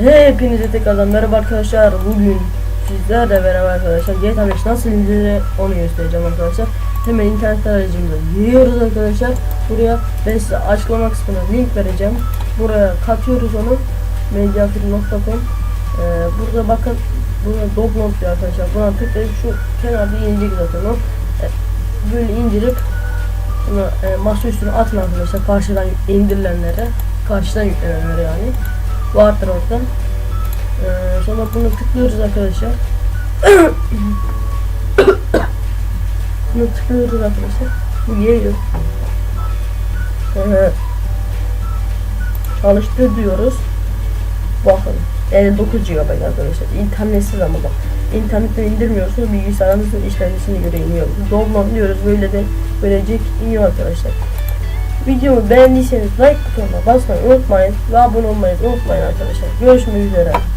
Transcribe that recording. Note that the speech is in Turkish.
Hepinize tekrardan merhaba arkadaşlar. Bugün sizlerle beraber arkadaşlar GTA 5 nasıl indirilir onu göstereceğim arkadaşlar. Hemen internet aracımıza giriyoruz arkadaşlar. Buraya ben size açıklama kısmına link vereceğim. Buraya katıyoruz onu. mediafilm.com ee, Burada bakın burada download diyor arkadaşlar. Buna tıklayıp şu kenarda inecek zaten o. Ee, böyle indirip bunu e, masa üstüne atın arkadaşlar. Karşıdan indirilenlere. Karşıdan yüklenenlere yani vardır orada. Ee, sonra bunu tıklıyoruz arkadaşlar. bunu tıklıyoruz arkadaşlar. Bu geliyor. Ee, çalıştır diyoruz. Bakın 59 GB arkadaşlar. İnternetsiz ama bak. İnternetten indirmiyorsunuz bilgisayarınızın işlemcisine göre iniyor. Download diyoruz böyle de böylece iniyor arkadaşlar. Videomu beğendiyseniz like butonuna basmayı unutmayın ve abone olmayı unutmayın arkadaşlar. Görüşmek üzere. Bye.